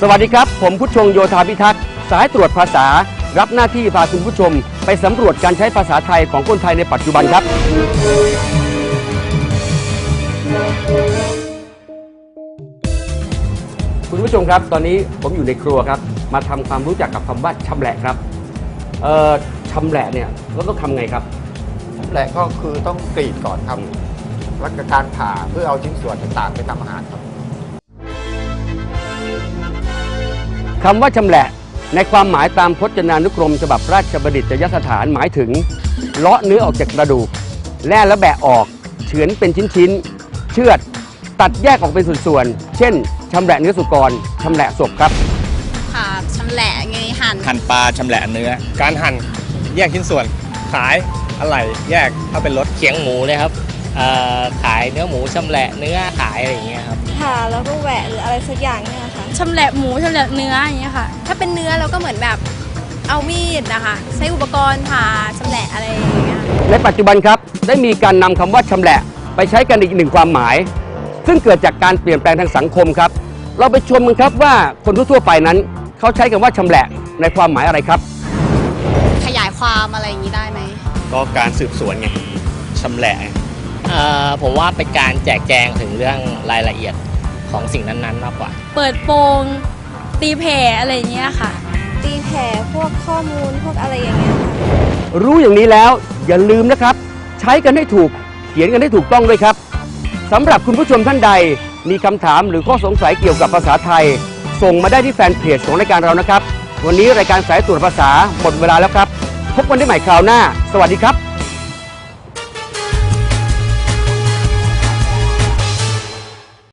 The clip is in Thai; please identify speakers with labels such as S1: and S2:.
S1: สวัสดีครับ ผมผู้ชงโยธาพิทักษ์สายตรวจภาษา รับหน้าที่พาคุณผู้ชม ไปสำรวจการใช้ภาษาไทยของคนไทยในปัจจุบันครับ คุณผู้ชมครับ ตอนนี้ผมอยู่ในครัวครับ มาทำความรู้จักกับคำว่าชำแหละครับเอ่อชำแหละเนี่ยเราต้องทำไงครับ
S2: แหละก็คือต้องกรีดก่อนครับ แล้วก็การผ่าเพื่อเอาชิ้นส่วนต่างๆไปทำอาหารครับ
S1: คำว่าชำแหละ ในความหมายตามพจนานุกรมฉบับราชบัณฑิตยสถานหมายถึง เลาะเนื้อออกจากกระดูก แล่และแบะออก เฉือนเป็นชิ้นๆ เชือด ตัดแยกออกเป็นส่วนๆ เช่นชำแหละเนื้อสุกรชำแหละศพครับ
S3: ค่ะชำแหละไงหั่น
S4: หั่นปลาชำแหละเนื้อ
S5: การหั่นแยกชิ้นส่วน ขายอะไรแยกถ้าเป็นรถ
S6: เขียงหมูเลยครับเอ่อขายเนื้อหมูชำแหละเนื้อขายอะไรอย่างเงี้ยครับ
S7: ผ่าแล้วก็แหวะหรืออะไรสักอย่างเนี่ยค่ะ
S3: ชำแหละหมูชำแหละเนื้ออย่างเงี้ยค่ะ ถ้าเป็นเนื้อเราก็เหมือนแบบเอามีดนะคะใช้อุปกรณ์ผ่าชำแหละอะไรอย่างเงี้ย
S1: ในปัจจุบันครับได้มีการนำคำว่าชำแหละไปใช้กันอีกหนึ่งความหมาย ซึ่งเกิดจากการเปลี่ยนแปลงทางสังคมครับ เราไปชมกันครับว่าคนทั่วๆไปนั้น เขาใช้คำว่าชำแหละในความหมายอะไรครับ
S3: ขยายความอะไรอย่างงี้ได้ไหม
S4: ก็การสืบสวนไงชำแหละไง
S6: เอ่อผมว่าเป็นการแจกแจงถึงเรื่องรายละเอียด ของสิ่งนั้นๆ มากกว่า
S3: เปิดโปงตีแผ่อะไรอย่างเงี้ยค่ะ
S7: ตีแผ่พวกข้อมูลพวกอะไรอย่างเงี้ยค่ะ
S1: รู้อย่างนี้แล้วอย่าลืมนะครับ ใช้กันให้ถูกเขียนกันให้ถูกต้องด้วยครับสำหรับคุณผู้ชมท่านใด มีคำถามหรือข้อสงสัยเกี่ยวกับภาษาไทย ส่งมาได้ที่แฟนเพจของรายการเรานะครับ วันนี้รายการสายตรวจภาษาหมดเวลาแล้วครับ พบกันได้ใหม่คราวหน้า สวัสดีครับ